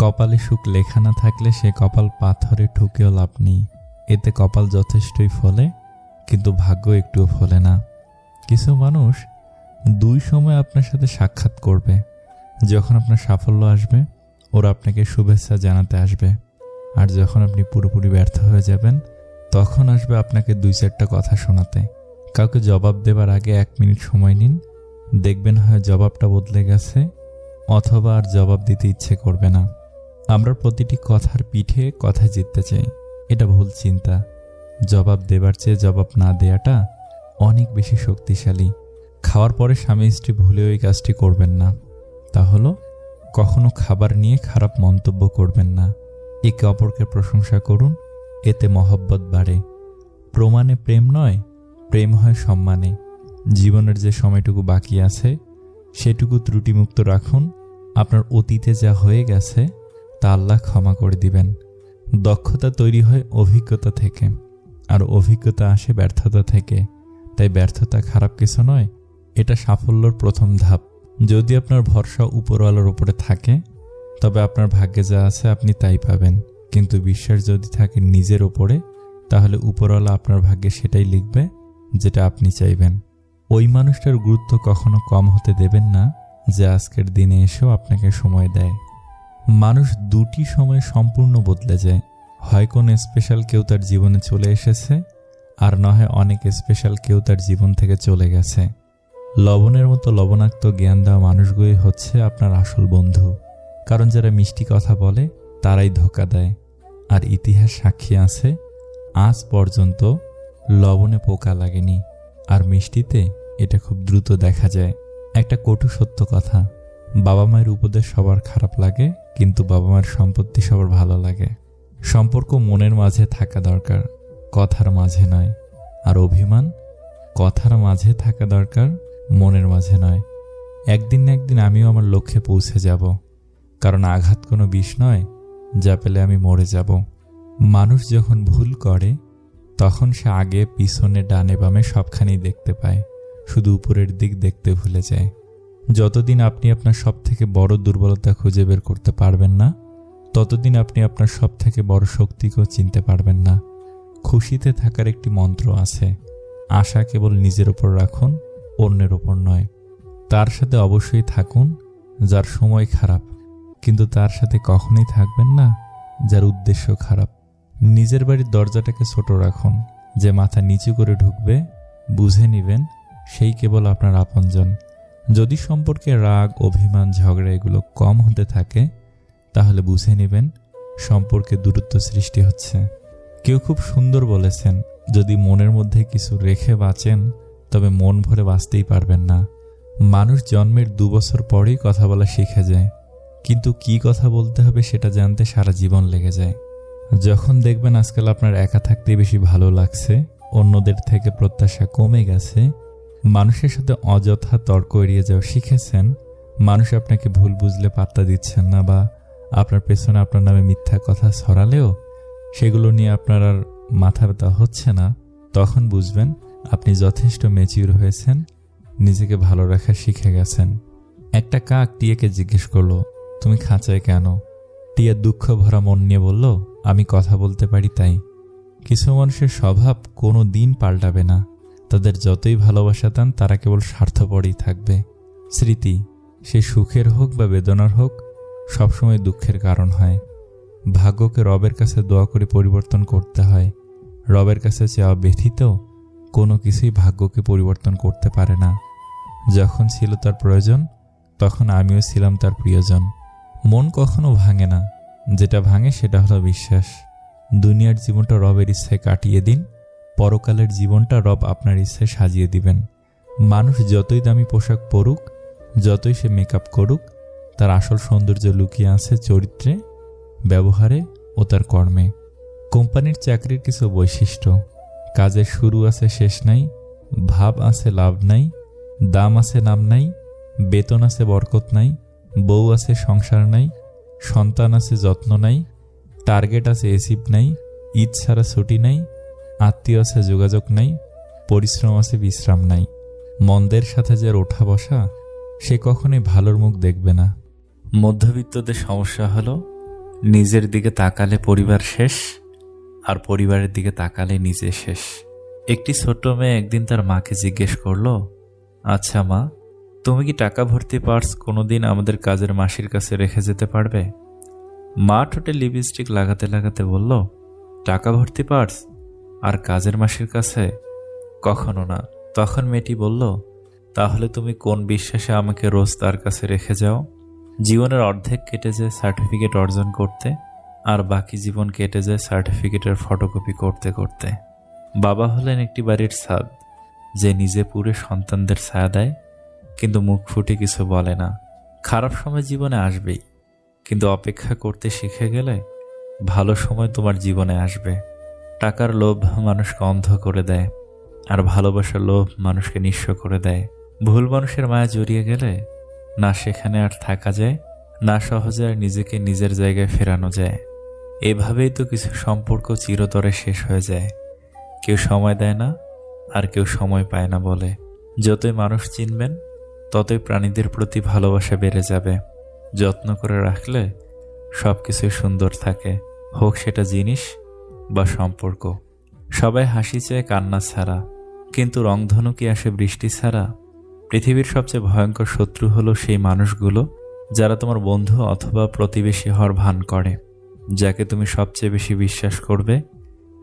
কপালে সুখ লেখা না থাকলে সে কপাল পাথরে ঠুকেও লাভ নেই। এতে কপাল যথেষ্টই ফলে, কিন্তু ভাগ্য একটুও ফলে না। কিছু মানুষ দুই সময় আপনার সাথে সাক্ষাৎ করবে। যখন আপনার সাফল্য আসবে, ওরা আপনাকে শুভেচ্ছা জানাতে আসবে। আর যখন আপনি পুরোপুরি ব্যর্থ হয়ে যাবেন, তখন আসবে আপনাকে দুই চারটা কথা শোনাতে। কাউকে জবাব দেবার আগে এক মিনিট সময় নিন। দেখবেন হয় জবাবটা বদলে গেছে, অথবা আর জবাব দিতে ইচ্ছে করবে না। আমরা প্রতিটি কথার পিঠে কথা জিততে চাই। এটা ভুল চিন্তা। জবাব দেবার চেয়ে জবাব না দেয়াটা অনেক বেশি শক্তিশালী। খাওয়ার পরে স্বামী স্ত্রী ভুলে ওই কাজটি করবেন না। তা হলো, কখনো খাবার নিয়ে খারাপ মন্তব্য করবেন না। একে অপরকে প্রশংসা করুন, এতে মহব্বত বাড়ে। প্রমাণে প্রেম নয়, প্রেম হয় সম্মানে। জীবনের যে সময়টুকু বাকি আছে, সেটুকু ত্রুটিমুক্ত রাখুন। আপনার অতীতে যা হয়ে গেছে তা আল্লাহ ক্ষমা করে দিবেন। দক্ষতা তৈরি হয় অভিজ্ঞতা থেকে। আর অভিজ্ঞতা আসে ব্যর্থতা থেকে। তাই ব্যর্থতা খারাপ কিছু নয়, এটা সাফল্যর প্রথম ধাপ। যদি আপনার ভরসা উপরওয়ালার উপরে থাকে, তবে আপনার ভাগ্যে যা আছে আপনি তাই পাবেন। কিন্তু বিশ্বাস যদি থাকে নিজের ওপরে তাহলে উপরওয়ালা আপনার ভাগ্যে সেটাই লিখবে যেটা আপনি চাইবেন। ওই মানুষটার গুরুত্ব কখনো কম হতে দেবেন না যে আজকের দিনে এসেও আপনাকে সময় দেয়। মানুষ দুটি সময় সম্পূর্ণ বদলে যায়। হয় কোনো স্পেশাল কেউ তার জীবনে চলে এসেছে, আর নয় অনেক স্পেশাল কেউ তার জীবন থেকে চলে গেছে। লবণের মতো লবণাক্ত জ্ঞান দেওয়া মানুষগুলোই হচ্ছে আপনার আসল বন্ধু। কারণ যারা মিষ্টি কথা বলে, তারাই ধোকা দেয়। আর ইতিহাস সাক্ষী আছে, আজ পর্যন্ত লবণে পোকা লাগেনি। আর মিষ্টিতে এটা খুব দ্রুত দেখা যায়। একটা কটু সত্য কথা। বাবা মায়ের উপদেশ সবার খারাপ লাগে, কিন্তু বাবা মায়ের সম্পত্তি সবার ভালো লাগে। সম্পর্ক মনের মাঝে থাকা দরকার, কথার মাঝে নয়। আর অভিমান, কথার মাঝে থাকা দরকার, মনের মাঝে নয়। একদিন না একদিন আমিও আমার লক্ষ্যে পৌঁছে যাব। কারণ আঘাত কোনো বিষ নয়, যা পেলে আমি মরে যাব। মানুষ যখন ভুল করে, তখন সে আগে, পিছনে, ডানে, বামে সবখানেই দেখতে পায়। শুধু উপরের দিক দেখতে ভুলে যায়। যতদিন আপনি আপনার সব থেকে বড় দুর্বলতা খুঁজে বের করতে পারবেন না, ততদিন আপনি আপনার সব থেকে বড় শক্তিকেও চিনতে পারবেন না। খুশিতে থাকার একটি মন্ত্র আছে, আশা কেবল নিজের ওপর রাখুন, অন্যের ওপর নয়। তার সাথে অবশ্যই থাকুন, যার সময় খারাপ, কিন্তু তার সাথে কখনোই থাকবেন না, যার উদ্দেশ্য খারাপ। নিজের বাড়ির দরজাটাকে ছোট রাখুন, যে মাথা নিচু করে ঢুকবে, বুঝে নিবেন, সেই কেবল আপনার আপনজন। যদি সম্পর্কে রাগ, অভিমান, ঝগড়া এগুলো কম হতে থাকে, তাহলে বুঝে নেবেন সম্পর্কে দূরত্ব সৃষ্টি হচ্ছে। কেউ খুব সুন্দর বলেছেন, যদি মনের মধ্যে কিছু রেখে বাঁচেন, তবে মন ভরে বাঁচতেই পারবেন না। মানুষ জন্মের দু বছর পরেই কথা বলা শিখে যায়, কিন্তু কি কথা বলতে হবে সেটা জানতে সারা জীবন লেগে যায়। যখন দেখবেন আজকাল আপনার একা থাকতে বেশি ভালো লাগছে, অন্যদের থেকে প্রত্যাশা কমে গেছে মানুষের সাথে অযথা তর্ক এড়িয়ে যাওয়া শিখেছেন? মানুষ আপনাকে ভুল বুঝলে পাত্তা দিচ্ছেন না বা আপনার পেছনে আপনার নামে মিথ্যা কথা ছড়ালেও সেগুলো নিয়ে আপনার আর মাথা ব্যথা হচ্ছে না। তখন বুঝবেন আপনি যথেষ্ট ম্যাচিউর হয়েছেন, নিজেকে ভালো রাখা শিখে গেছেন। একটা কাক টিয়াকে জিজ্ঞেস করল, তুমি খাঁচায় কেন? টিয়া দুঃখ ভরা মন নিয়ে বলল, আমি কথা বলতে পারি তাই। কিছু মানুষের স্বভাব কোনো দিন পাল্টাবে না। তাদের যতই ভালোবাসা তান তারা কেবল স্বার্থপরই থাকবে। স্মৃতি, সে সুখের হোক বা বেদনার হোক, সবসময় দুঃখের কারণ হয়। ভাগ্যকে রবের কাছে দোয়া করে পরিবর্তন করতে হয়। রবের কাছে চাওয়া ব্যথিত কোনো কিছুই ভাগ্যকে পরিবর্তন করতে পারে না। যখন ছিল তার প্রয়োজন, তখন আমিও ছিলাম তার প্রিয়জন। মন কখনো ভাঙে না। যেটা ভাঙে সেটা হলো বিশ্বাস। দুনিয়ার জীবনটা রবের ইচ্ছায় কাটিয়ে দিন। পরকালের জীবনটা রব আপনার ইচ্ছে সাজিয়ে দিবেন। মানুষ যতই দামি পোশাক পরুক, যতই সে মেকআপ করুক, তার আসল সৌন্দর্য লুকিয়ে আছে চরিত্রে, ব্যবহারে ও তার কর্মে। কোম্পানির চাকরির কিছু বৈশিষ্ট্য, কাজের শুরু আছে শেষ নাই, ভাব আছে লাভ নাই, দাম আছে নাম নাই, বেতন আছে বরকত নাই, বউ আছে সংসার নাই, সন্তান আছে যত্ন নাই, টার্গেট আছে এসিপ নাই, ঈদ ছাড়া ছুটি নাই আত্মীয় আছে, যোগাযোগ নাই, পরিশ্রম আছে, বিশ্রাম নাই। মন্দের সাথে যার ওঠা বসা, সে কখনোই ভালোর মুখ দেখবে না। মধ্যবিত্তদের সমস্যা হলো, নিজের দিকে তাকালে পরিবার শেষ, আর পরিবারের দিকে তাকালে নিজে শেষ। একটি ছোট্ট মেয়ে একদিন তার মাকে জিজ্ঞেস করল আচ্ছা মা, তুমি কি টাকা ভর্তি পার্স কোনোদিন আমাদের কাজের মাসির কাছে রেখে যেতে পারবে? মা ঠোঁটে লিপস্টিক লাগাতে লাগাতে বলল, টাকা ভর্তি পার্স? আর কাজের মাসির কাছে? কখনো না। তখন মেয়েটি বলল, তাহলে তুমি কোন বিশ্বাসে আমাকে রোজ তার কাছে রেখে যাও? জীবনের অর্ধেক কেটে যায় সার্টিফিকেট অর্জন করতে, আর বাকি জীবন কেটে যায় সার্টিফিকেটের ফটোকপি করতে করতে। বাবা হলেন একটি বাড়ির ছাদ, যে নিজে পুরে সন্তানদের ছায়া দেয়, কিন্তু মুখ ফুটে কিছু বলে না। খারাপ সময় জীবনে আসবেই, কিন্তু অপেক্ষা করতে শিখে গেলে ভালো সময় তোমার জীবনে আসবে। টাকার লোভ মানুষকে অন্ধ করে দেয়, আর ভালোবাসার লোভ মানুষকে নিঃস্ব করে দেয়। ভুল মানুষের মায়া জড়িয়ে গেলে না সেখানে আর থাকা যায়, না সহজে আর নিজেকে নিজের জায়গায় ফেরানো যায়। এভাবেই তো কিছু সম্পর্ক চিরতরে শেষ হয়ে যায়। কেউ সময় দেয় না, আর কেউ সময় পায় না বলে। যতই মানুষ চিনবেন, ততই প্রাণীদের প্রতি ভালোবাসা বেড়ে যাবে। যত্ন করে রাখলে সব কিছুই সুন্দর থাকে। হোক সেটা জিনিস বা সম্পর্ক। সবাই হাসি চায় কান্না ছাড়া। কিন্তু রংধনু কি আসে বৃষ্টি ছাড়া? পৃথিবীর সবচেয়ে ভয়ঙ্কর শত্রু হলো সেই মানুষগুলো যারা তোমার বন্ধু অথবা প্রতিবেশী হওয়ার ভান করে। যাকে তুমি সবচেয়ে বেশি বিশ্বাস করবে,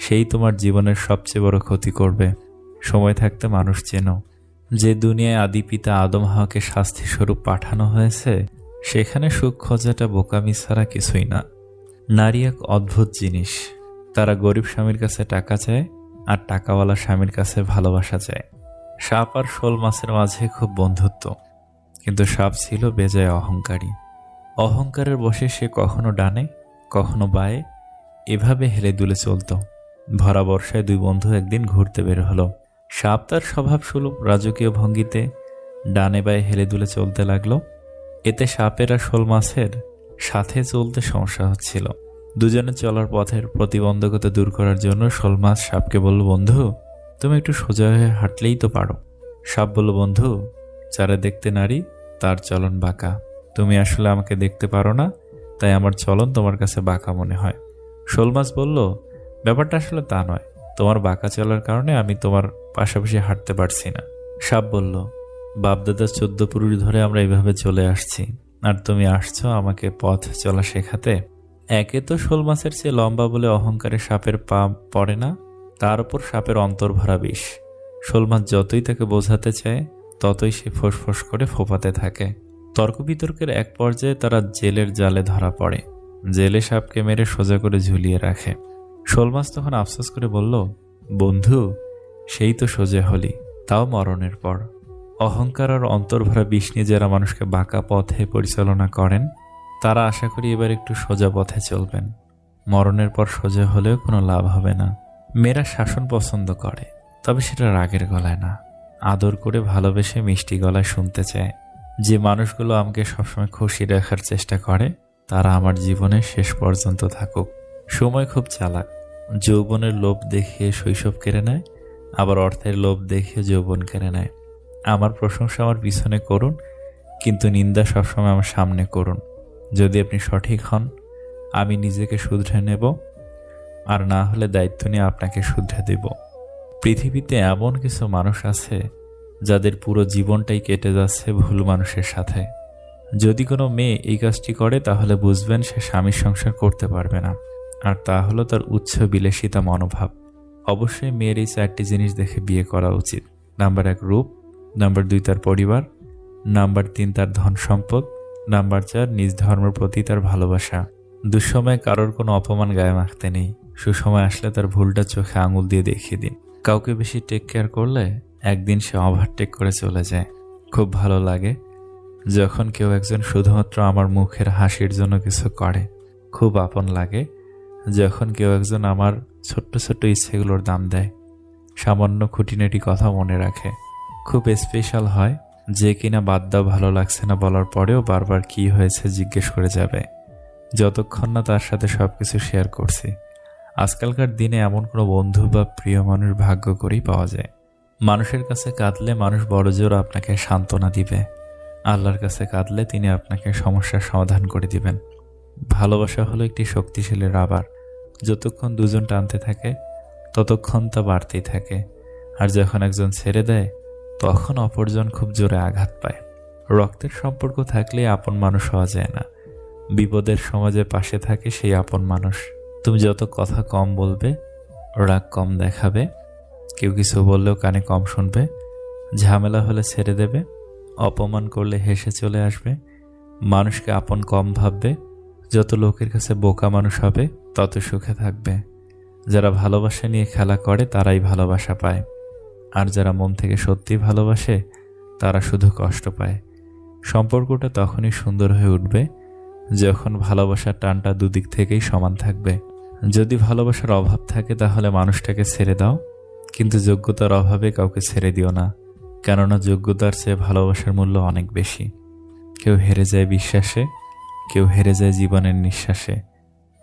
সেই তোমার জীবনের সবচেয়ে বড় ক্ষতি করবে। সময় থাকতে মানুষ চেনো, যে দুনিয়ায় আদি পিতা আদম হাওয়াকে শাস্তি স্বরূপ পাঠানো হয়েছে, সেখানে সুখ খোঁজাটা বোকামি ছাড়া কিছুই না। নারী এক অদ্ভুত জিনিস। তারা গরিব স্বামীর কাছে টাকা চায় আর টাকাওয়ালা স্বামীর কাছে ভালোবাসা চায়। সাপ আর শোল মাছের মাঝে খুব বন্ধুত্ব। কিন্তু সাপ ছিল বেজায় অহংকারী। অহংকারের বসে সে কখনো ডানে, কখনো বায়ে, এভাবে হেলে দুলে চলত। ভরা বর্ষায় দুই বন্ধু একদিন ঘুরতে বের হলো। সাপ তার স্বভাব সুলভ রাজকীয় ভঙ্গিতে ডানে বায়ে হেলে দুলে চলতে লাগল। এতে সাপের আর শোল মাছের সাথে চলতে সমস্যা হচ্ছিল। দুজনে চলার পথের প্রতিবন্ধকতা দূর করার জন্য শোল মাছ সাপকে বলল, বন্ধু, তুমি একটু সোজা হয়ে হাঁটলেই তো পারো। সাপ বলল, বন্ধু, যারা দেখতে নারী, তার চলন বাঁকা। তুমি আসলে আমাকে দেখতে পারো না, তাই আমার চলন তোমার কাছে বাঁকা মনে হয়। শোল মাছ বলল, ব্যাপারটা আসলে তা নয়। তোমার বাঁকা চলার কারণে আমি তোমার পাশাপাশি হাঁটতে পারছি না। সাপ বলল বাপদাদার চোদ্দ পুরুষ ধরে আমরা এভাবে চলে আসছি। আর তুমি আসছো আমাকে পথ চলা শেখাতে। একে তো শোল মাছের চেয়ে লম্বা বলে অহংকারে সাপের পা পড়ে না, তার উপর সাপের অন্তর ভরা বিষ। শোল মাছ যতই তাকে বোঝাতে চায়, ততই সে ফোঁস করে ফোপাতে থাকে। তর্ক বিতর্কের এক পর্যায়ে তারা জেলের জালে ধরা পড়ে। জেলে সাপকে মেরে সোজা করে ঝুলিয়ে রাখে। শোল মাছ তখন আফসোস করে বলল, বন্ধু, সেই তো সোজা হলি, তাও মরণের পর। অহংকার আর অন্তর্ভরা বিষ নিয়ে যারা মানুষকে বাঁকা পথে পরিচালনা করেন তারা আশা করি এবার একটু সোজা পথে চলবেন। মরণের পর সোজা হলেও কোনো লাভ হবে না। মেয়েরা শাসন পছন্দ করে, তবে সেটা রাগের গলায় না। আদর করে ভালোবেসে মিষ্টি গলায় শুনতে চায়। যে মানুষগুলো আমাকে সবসময় খুশি রাখার চেষ্টা করে, তারা আমার জীবনে শেষ পর্যন্ত থাকুক। সময় খুব চালাক। যৌবনের লোভ দেখিয়ে শৈশব কেড়ে নেয়, আবার অর্থের লোভ দেখিয়ে যৌবন কেড়ে নেয়। আমার প্রশংসা আমার পিছনে করুন, কিন্তু নিন্দা সবসময় আমার সামনে করুন। যদি আপনি সঠিক হন, আমি নিজেকে শুধরে নেব, আর না হলে দায়িত্ব নিয়ে আপনাকে শুধরে দেব। পৃথিবীতে এমন কিছু মানুষ আছে যাদের পুরো জীবনটাই কেটে যাচ্ছে ভুল মানুষের সাথে। যদি কোনো মেয়ে এই কাজটি করে, তাহলে বুঝবেন সে স্বামীর সংসার করতে পারবে না। আর তা হলো তার উচ্চ বিলাসিতা মনোভাব। অবশ্যই মেয়ের এই চারটি জিনিস দেখে বিয়ে করা উচিত। নাম্বার এক, রূপ। নাম্বার দুই, তার পরিবার। নাম্বার তিন, তার ধন সম্পদ। নাম্বার চার, নিজ ধর্মের প্রতি তার ভালোবাসা। দুঃসময় কারোর কোনো অপমান গায়ে মাখতে নেই। সুসময় আসলে তার ভুলটা চোখে আঙুল দিয়ে দেখিয়ে দিন। কাউকে বেশি টেক কেয়ার করলে একদিন সে ওভারটেক করে চলে যায়। খুব ভালো লাগে যখন কেউ একজন শুধুমাত্র আমার মুখের হাসির জন্য কিছু করে। খুব আপন লাগে যখন কেউ একজন আমার ছোট্ট ছোট্ট ইচ্ছেগুলোর দাম দেয়। সামান্য খুঁটিনাটি কথা মনে রাখে। খুব স্পেশাল হয় যে কিনা বাদ দাও ভালো লাগছে না বলার পরেও বারবার কি হয়েছে জিজ্ঞেস করে যাবে। যতক্ষণ না তার সাথে সব কিছু শেয়ার করছি। আজকালকার দিনে এমন কোনো বন্ধু বা প্রিয় মানুষ ভাগ্য করেই পাওয়া যায়। মানুষের কাছে কাঁদলে মানুষ বড় জোর আপনাকে সান্ত্বনা দিবে। আল্লাহর কাছে কাঁদলে তিনি আপনাকে সমস্যার সমাধান করে দিবেন। ভালোবাসা হলো একটি শক্তিশালী রাবার। যতক্ষণ দুজন টানতে থাকে, ততক্ষণ তা বাড়তেই থাকে। আর যখন একজন ছেড়ে দেয় তখন অপরজন খুব জোরে আঘাত পায়। রক্তের সম্পর্ক থাকলে আপন মানুষ হওয়া যায় না। বিপদের সমাজে পাশে থাকে সেই আপন মানুষ। তুমি যত কথা কম বলবে, রাগ কম দেখাবে, কেউ কিছু বললেও কানে কম শুনবে, ঝামেলা হলে ছেড়ে দেবে, অপমান করলে হেসে চলে আসবে, মানুষকে আপন কম ভাববে, যত লোকের কাছে বোকা মানুষ হবে, তত সুখে থাকবে। যারা ভালোবাসা নিয়ে খেলা করে, তারাই ভালোবাসা পায়। আর যারা মন থেকে সত্যি ভালোবাসে, তারা শুধু কষ্ট পায়। সম্পর্কটা তখনই সুন্দর হয়ে উঠবে, যখন ভালোবাসার টানটা দুদিক থেকেই সমান থাকবে। যদি ভালোবাসার অভাব থাকে, তাহলে মানুষটাকে ছেড়ে দাও, কিন্তু যোগ্যতার অভাবে কাউকে ছেড়ে দিও না, কেননা যোগ্যতার চেয়ে ভালোবাসার মূল্য অনেক বেশি। কেউ হেরে যায় বিশ্বাসে, কেউ হেরে যায় জীবনের নিঃশ্বাসে।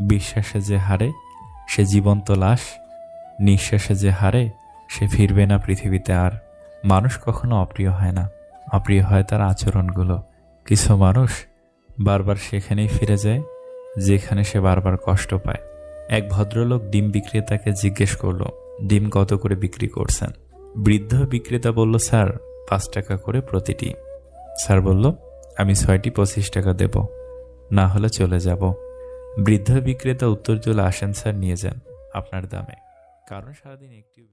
বিশ্বাসে যে হারে, সে জীবন্ত লাশ, নিঃশ্বাসে যে হারে সে ফিরবে না পৃথিবীতে আর। মানুষ কখনো অপ্রিয় হয় না। অপ্রিয় হয় তার আচরণগুলো। কিছু মানুষ বারবার সেখানেই ফিরে যায়, যেখানে সে বারবার কষ্ট পায়। এক ভদ্রলোক ডিম বিক্রেতাকে জিজ্ঞেস করল, ডিম কত করে বিক্রি করছেন? বৃদ্ধ বিক্রেতা বলল, স্যার, পাঁচ টাকা করে প্রতিটি। স্যার বলল, আমি ছয়টি পঁচিশ টাকা দেব, না হলে চলে যাব। বৃদ্ধ বিক্রেতা উত্তর চলে আসেন স্যার, নিয়ে যান, আপনার দামে। কারণ সারাদিন একটিও